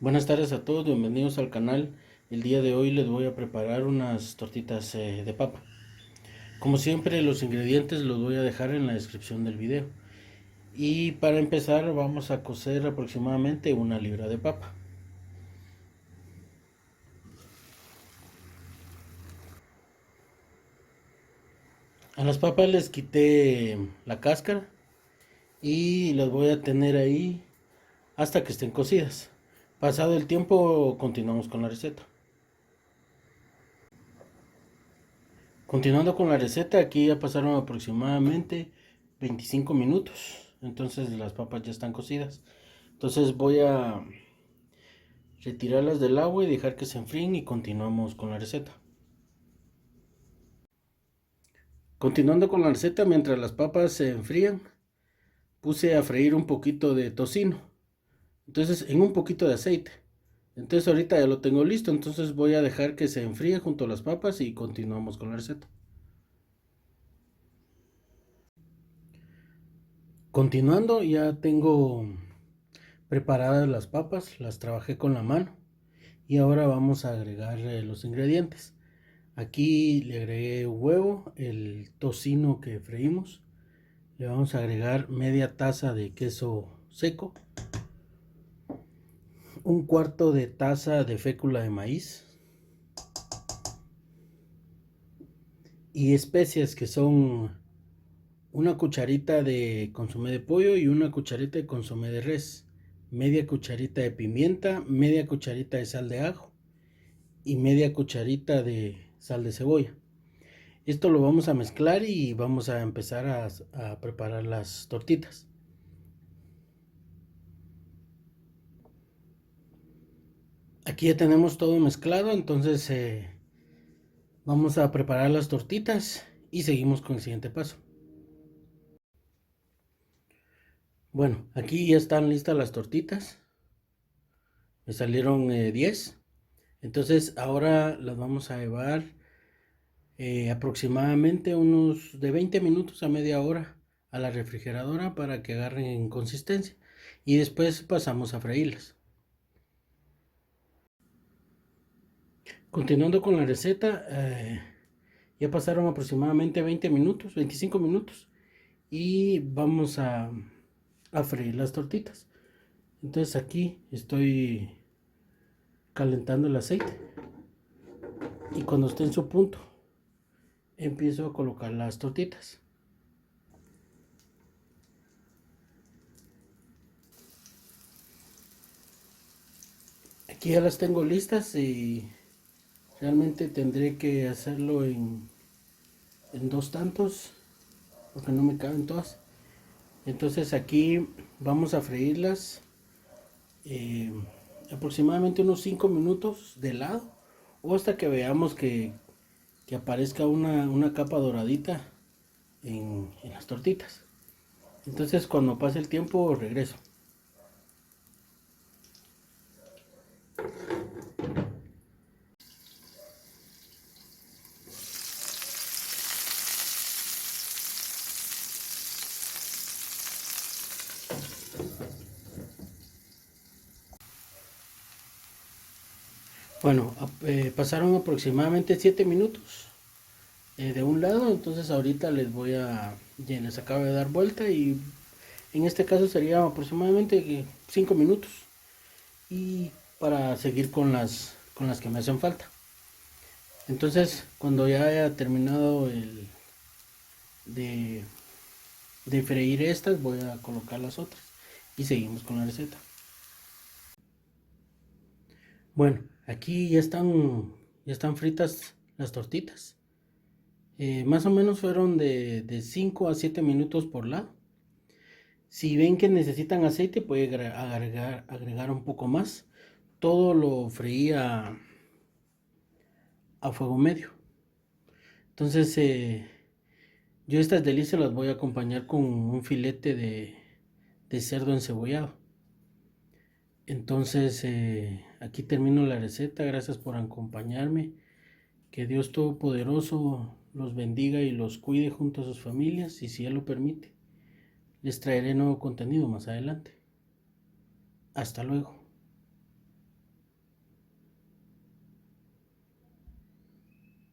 Buenas tardes a todos, bienvenidos al canal. El día de hoy les voy a preparar unas tortitas eh, de papa. Como siempre los ingredientes los voy a dejar en la descripción del video. Y para empezar vamos a cocer aproximadamente una libra de papa. A las papas les quité la cáscara y las voy a tener ahí hasta que estén cocidas. Pasado el tiempo continuamos con la receta. Continuando con la receta, aquí ya pasaron aproximadamente 25 minutos. Entonces las papas ya están cocidas. Entonces voy a retirarlas del agua y dejar que se enfríen y continuamos con la receta. Continuando con la receta, mientras las papas se enfrían, puse a freír un poquito de tocino. Entonces, en un poquito de aceite. Entonces ahorita ya lo tengo listo, entonces voy a dejar que se enfríe junto a las papas y continuamos con la receta. Continuando, ya tengo preparadas las papas, las trabajé con la mano y ahora vamos a agregar los ingredientes. Aquí le agregué huevo, el tocino que freímos. Le vamos a agregar media taza de queso seco. Un cuarto de taza de fécula de maíz. Y especias que son una cucharita de consomé de pollo y una cucharita de consomé de res. Media cucharita de pimienta, media cucharita de sal de ajo y media cucharita de sal de cebolla. Esto lo vamos a mezclar y vamos a empezar a, preparar las tortitas. Aquí ya tenemos todo mezclado, entonces eh, vamos a preparar las tortitas y seguimos con el siguiente paso. Bueno, aquí ya están listas las tortitas. Me salieron 10. Eh, entonces ahora las vamos a llevar eh, aproximadamente unos de 20 minutos a media hora a la refrigeradora para que agarren consistencia y después pasamos a freírlas. Continuando con la receta, eh, ya pasaron aproximadamente 20 minutos, 25 minutos y vamos a, a freír las tortitas. Entonces aquí estoy calentando el aceite y cuando esté en su punto empiezo a colocar las tortitas aquí ya las tengo listas y realmente tendré que hacerlo en, en dos tantos porque no me caben todas entonces aquí vamos a freírlas eh, aproximadamente unos 5 minutos de lado o hasta que veamos que, aparezca una, capa doradita en, en las tortitas. Entonces cuando pase el tiempo regreso. Bueno, eh, pasaron aproximadamente 7 minutos eh, de un lado, entonces ahorita les voy a, ya les acabo de dar vuelta y en este caso sería aproximadamente 5 minutos y para seguir con las, con las que me hacen falta. Entonces cuando ya haya terminado el, de, de freír estas voy a colocar las otras y seguimos con la receta. Bueno, aquí ya están, ya están fritas las tortitas. Eh, más o menos fueron de, 5 a 7 minutos por lado. Si ven que necesitan aceite, puede agregar, agregar un poco más. Todo lo freí a, fuego medio. Entonces, eh, yo estas delicias las voy a acompañar con un filete de, de cerdo encebollado. Entonces, eh, aquí termino la receta. Gracias por acompañarme. Que Dios Todopoderoso los bendiga y los cuide junto a sus familias y si Él lo permite, les traeré nuevo contenido más adelante. Hasta luego.